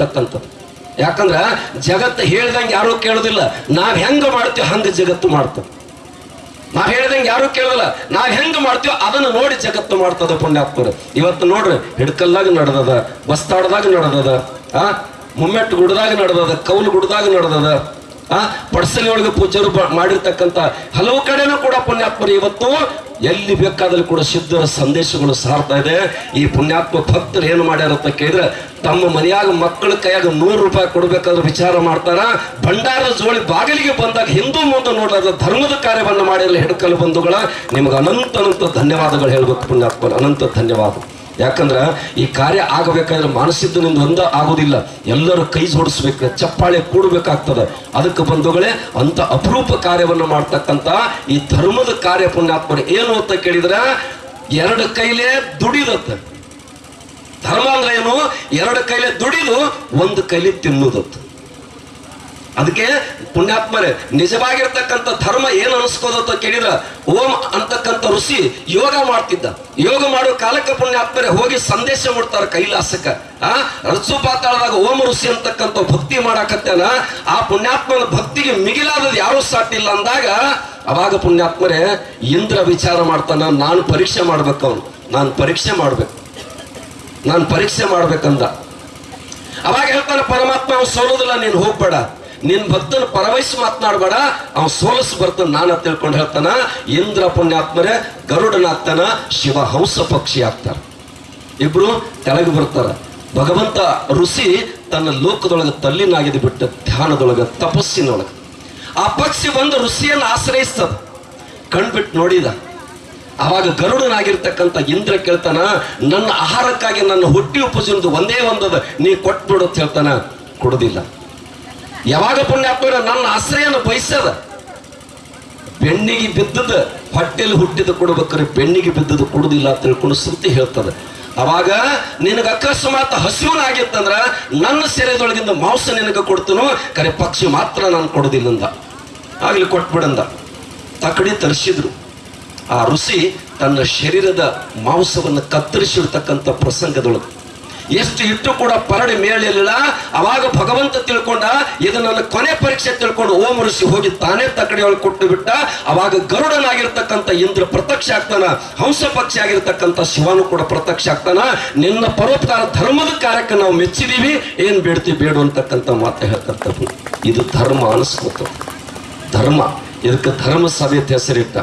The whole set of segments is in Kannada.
ಅಂತಕ್ಕಂಥದ್ದು ಯಾಕಂದ್ರ ಜಗತ್ತು ಹೇಳ್ದಂಗೆ ಯಾರೂ ಕೇಳೋದಿಲ್ಲ. ನಾವು ಹೆಂಗ ಮಾಡ್ತೀವಿ ಹಂಗೆ ಜಗತ್ತು ಮಾಡ್ತದೆ. ನಾವು ಹೇಳ್ದಂಗೆ ಯಾರು ಕೇಳಲ್ಲ ನಾವ್ ಹೆಂಗ್ ಮಾಡ್ತೀವೋ ಅದನ್ನ ನೋಡಿ ಜಗತ್ತು ಮಾಡ್ತದ ಪುಣ್ಯಾತ್ಮರು. ಇವತ್ತು ನೋಡ್ರಿ, ಹಿಡ್ಕಲ್ದಾಗ ನಡೆದದ, ಬಸ್ತಾಡ್ದಾಗ ನಡೆದದ, ಆ? ಮುಮ್ಮೆಟ್ಟು ಗುಡ್ದಾಗ ನಡೆದದ, ಕೌಲು ಗುಡ್ದಾಗ ನಡೆದದ. ಆ ಪಡ್ಸಲಿ ಒಳಗೆ ಪೂಜಾರು ಮಾಡಿರ್ತಕ್ಕಂಥ ಹಲವು ಕಡೆನೂ ಕೂಡ ಪುಣ್ಯಾತ್ಮರು ಇವತ್ತು ಎಲ್ಲಿ ಬೇಕಾದಲ್ಲಿ ಕೂಡ ಸಿದ್ಧರ ಸಂದೇಶಗಳು ಸಾರ್ತಾ ಇದೆ. ಈ ಪುಣ್ಯಾತ್ಮ ಭಕ್ತರು ಏನು ಮಾಡ್ಯಾರ ಅಂತ ಕೇಳಿದ್ರೆ ತಮ್ಮ ಮನೆಯಾಗ ಮಕ್ಕಳ ಕೈಯಾಗ ನೂರು ರೂಪಾಯಿ ಕೊಡ್ಬೇಕಾದ್ರೆ ವಿಚಾರ ಮಾಡ್ತಾರ. ಭಂಡಾರ ಜೋಳಿ ಬಾಗಿಲಿಗೆ ಬಂದಾಗ ಹಿಂದೂ ಮುಂದೆ ನೋಡಲಾದ ಧರ್ಮದ ಕಾರ್ಯವನ್ನು ಮಾಡಿರಲಿ ಹಿಡ್ಕಲು ಬಂಧುಗಳ. ನಿಮ್ಗೆ ಅನಂತ ಅನಂತ ಧನ್ಯವಾದಗಳು ಹೇಳ್ಬೇಕು ಪುಣ್ಯಾತ್ಮ ಅನಂತ ಧನ್ಯವಾದ. ಯಾಕಂದ್ರ ಈ ಕಾರ್ಯ ಆಗಬೇಕಾದ್ರೆ ಮಾನಸಿದ್ದನಿಂದ ಒಂದ ಆಗೋದಿಲ್ಲ. ಎಲ್ಲರೂ ಕೈ ಜೋಡಿಸ್ಬೇಕು, ಚಪ್ಪಾಳೆ ಕೂಡಬೇಕಾಗ್ತದೆ. ಅದಕ್ಕೆ ಬಂಧುಗಳೇ, ಅಂತ ಅಪರೂಪ ಕಾರ್ಯವನ್ನು ಮಾಡ್ತಕ್ಕಂತ ಈ ಧರ್ಮದ ಕಾರ್ಯ ಪುಣ್ಯಾತ್ಮರು ಏನು ಅಂತ ಕೇಳಿದ್ರೆ, ಎರಡು ಕೈಲೇ ದುಡಿದತ್ತ. ಧರ್ಮ ಅಂದ್ರೆ ಏನು? ಎರಡು ಕೈಲೇ ದುಡಿದು, ಒಂದು ಕೈಲಿ ತಿನ್ನುದತ್ತ. ಅದಕ್ಕೆ ಪುಣ್ಯಾತ್ಮರೇ, ನಿಜವಾಗಿರ್ತಕ್ಕಂಥ ಧರ್ಮ ಏನು ಅನಿಸ್ಕೋದಂತ ಕೇಳಿದ್ರ, ಓಂ ಅಂತಕ್ಕಂಥ ಋಷಿ ಯೋಗ ಮಾಡ್ತಿದ್ದ. ಯೋಗ ಮಾಡೋ ಕಾಲಕ್ಕೆ ಪುಣ್ಯಾತ್ಮರೇ ಹೋಗಿ ಸಂದೇಶ ಮಾಡ್ತಾರ ಕೈಲಾಸಕ್ಕ. ಆ ರಸು ಪಾತಾಳದಾಗ ಓಂ ಋಷಿ ಅಂತಕ್ಕಂಥ ಭಕ್ತಿ ಮಾಡಾಕತ್ತೇನ, ಆ ಪುಣ್ಯಾತ್ಮನ ಭಕ್ತಿಗೆ ಮಿಗಿಲಾದದ್ದು ಯಾರು ಸಾಟಿಲ್ಲ ಅಂದಾಗ, ಅವಾಗ ಪುಣ್ಯಾತ್ಮರೇ, ಇಂದ್ರ ವಿಚಾರ ಮಾಡ್ತಾನ, ನಾನು ಪರೀಕ್ಷೆ ಮಾಡ್ಬೇಕು ಅವನು ನಾನು ಪರೀಕ್ಷೆ ಮಾಡ್ಬೇಕು. ನಾನು ಪರೀಕ್ಷೆ ಮಾಡ್ಬೇಕಂದ. ಅವಾಗ ಹೇಳ್ತಾನೆ, ಪರಮಾತ್ಮ ಅವ್ನು ಸೋಲೋದಿಲ್ಲ, ನೀನು ಹೋಗ್ಬೇಡ. ನಿನ್ ಭಕ್ತನ ಪರವಹಿಸಿ ಮಾತನಾಡಬೇಡ ಅವ್ನು ಸೋಲಸ್ ಬರ್ತಾನೆ ನಾನು ತಿಳ್ಕೊಂಡು ಹೇಳ್ತಾನ. ಇಂದ್ರ ಪುಣ್ಯಾತ್ಮರೇ, ಗರುಡನಾಗ್ತಾನ, ಶಿವ ಹಂಸ ಪಕ್ಷಿ ಆಗ್ತಾರ. ಇಬ್ರು ಕೆಳಗೆ ಬರ್ತಾರ. ಭಗವಂತ ಋಷಿ ತನ್ನ ಲೋಕದೊಳಗೆ ತಲ್ಲಿನಾಗಿದ್ದು ಬಿಟ್ಟ ಧ್ಯಾನದೊಳಗೆ ತಪಸ್ಸಿನೊಳಗೆ. ಆ ಪಕ್ಷಿ ಬಂದು ಋಷಿಯನ್ನು ಆಶ್ರಯಿಸ್ತದ. ಕಣ್ಬಿಟ್ಟು ನೋಡಿದ. ಆವಾಗ ಗರುಡನಾಗಿರ್ತಕ್ಕಂಥ ಇಂದ್ರ ಕೇಳ್ತಾನ, ನನ್ನ ಆಹಾರಕ್ಕಾಗಿ ನನ್ನ ಹುಟ್ಟಿ ಉಪಜನದು ಒಂದೇ ಒಂದದ, ನೀ ಕೊಟ್ಬಿಡು ಅಂತ ಹೇಳ್ತಾನ. ಕೊಡುದಿಲ್ಲ. ಯಾವಾಗ ಪುಣ್ಯಾತ್ಮರ ನನ್ನ ಆಶ್ರಯನ ಬಯಸದ ಬೆಣ್ಣಿಗೆ ಬಿದ್ದದ ಹೊಟ್ಟೆಲಿ ಹುಟ್ಟಿದ ಕೊಡ್ಬೇಕಾದ್ರೆ ಬೆಣ್ಣಿಗೆ ಬಿದ್ದದ ಕೊಡುದಿಲ್ಲ ಅಂತ ತಿಳ್ಕೊಂಡು ಶ್ರುತಿ ಹೇಳ್ತದೆ. ಅವಾಗ ನಿನಗ ಅಕಸ್ಮಾತ್ ಹಸಿವನಾಗಿತ್ತಂದ್ರ ನನ್ನ ಸೆರೆದೊಳಗಿಂದ ಮಾಂಸ ನಿನಗೆ ಕೊಡ್ತನೋ? ಕರೆ ಪಕ್ಷಿ ಮಾತ್ರ ನಾನು ಕೊಡುದಿಲ್ಲಂದ. ಆಗ್ಲಿ ಕೊಟ್ಬಿಡಂದ. ತಕಡಿ ತರಿಸಿದ್ರು. ಆ ಋಷಿ ತನ್ನ ಶರೀರದ ಮಾಂಸವನ್ನು ಕತ್ತರಿಸಿರ್ತಕ್ಕಂಥ ಪ್ರಸಂಗದೊಳಗೆ ಎಷ್ಟು ಇಟ್ಟು ಕೂಡ ಪರಡಿ ಮೇಳಿಲ್ಲ ಅವಾಗ ಭಗವಂತ ತಿಳ್ಕೊಂಡ ಇದನ್ನ ಕೊನೆ ಪರೀಕ್ಷೆ ತಿಳ್ಕೊಂಡು ಓಂ ಋಷಿ ಹೋಗಿ ತಾನೇ ತಕ್ಕಡಿಯೊಳಗೆ ಕೊಟ್ಟು ಬಿಟ್ಟ. ಅವಾಗ ಗರುಡನಾಗಿರ್ತಕ್ಕಂಥ ಇಂದ್ರ ಪ್ರತ್ಯಕ್ಷ ಆಗ್ತಾನ, ಹಂಸ ಪಕ್ಷಿ ಆಗಿರ್ತಕ್ಕಂಥ ಶಿವನು ಕೂಡ ಪ್ರತ್ಯಕ್ಷ ಆಗ್ತಾನ. ನಿನ್ನ ಪರೋಪಕಾರ ಧರ್ಮದ ಕಾರ್ಯಕ್ಕೆ ನಾವು ಮೆಚ್ಚಿದೀವಿ, ಏನ್ ಬೇಡ್ತೀವಿ ಬೇಡು ಅಂತಕ್ಕಂಥ ಮಾತು ಹೇಳ್ತಕ್ಕಂಥದ್ದು. ಇದು ಧರ್ಮ ಅನಿಸ್ಕೊತ ಧರ್ಮ, ಇದಕ್ಕೆ ಧರ್ಮ ಸಭೆ ಹೆಸರಿಟ್ಟ.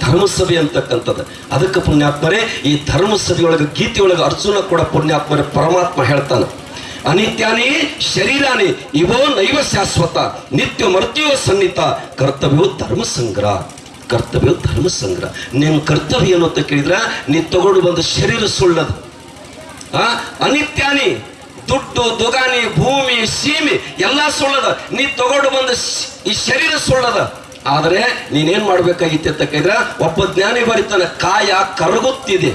ಧರ್ಮಸಭೆ ಅಂತಕ್ಕಂಥದ್ದು. ಅದಕ್ಕೆ ಪುಣ್ಯಾತ್ಮರೇ, ಈ ಧರ್ಮಸಭೆಯೊಳಗೆ, ಗೀತೆಯೊಳಗೆ ಅರ್ಜುನ ಕೂಡ ಪುಣ್ಯಾತ್ಮರೇ, ಪರಮಾತ್ಮ ಹೇಳ್ತಾನೆ. ಅನಿತ್ಯಾನಿ, ಶರೀರಾನಿ, ಇವೋ ನೈವ ಶಾಶ್ವತ, ನಿತ್ಯ ಮೃತ್ಯುವ ಸನ್ನಿತ ಕರ್ತವ್ಯವು ಧರ್ಮ ಸಂಗ್ರಹ, ಕರ್ತವ್ಯ ಧರ್ಮ ಸಂಗ್ರಹ. ನಿಮ್ಮ ಕರ್ತವ್ಯ ಏನು ಅಂತ ಕೇಳಿದ್ರೆ, ನೀ ತಗೊಂಡು ಬಂದ ಶರೀರ ಸುಳ್ಳದು. ಆ? ಅನಿತ್ಯಾನಿ, ದುಡ್ಡು ದುಗಾನಿ ಭೂಮಿ, ಸೀಮೆ, ಎಲ್ಲ ಸುಳ್ಳದ. ನೀ ತಗೊಂಡು ಬಂದ ಈ ಶರೀರ ಸುಳ್ಳದ. ಆದರೆ ನೀನೇನ್ ಮಾಡ್ಬೇಕಾಗಿತ್ತು ಅಂತ ಕೇಳಿದ್ರೆ, ಒಬ್ಬ ಜ್ಞಾನಿ ಬರೀತಾನೆ, ಕಾಯ ಕರಗುತ್ತಿದೆ.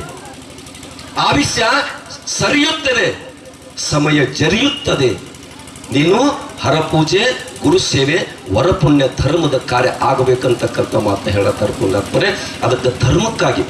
ಆವಿಷ್ಯ ಸರಿಯುತ್ತದೆ, ಸಮಯ ಜರಿಯುತ್ತದೆ. ನೀನು ಹರಪೂಜೆ ಗುರು ಸೇವೆ ವರಪುಣ್ಯ ಧರ್ಮದ ಕಾರ್ಯ ಆಗಬೇಕಂತಕ್ಕಂಥ ಮಾತು ಹೇಳತ್ತಾರೆ ಅದಕ್ಕೆ ಧರ್ಮಕ್ಕಾಗಿ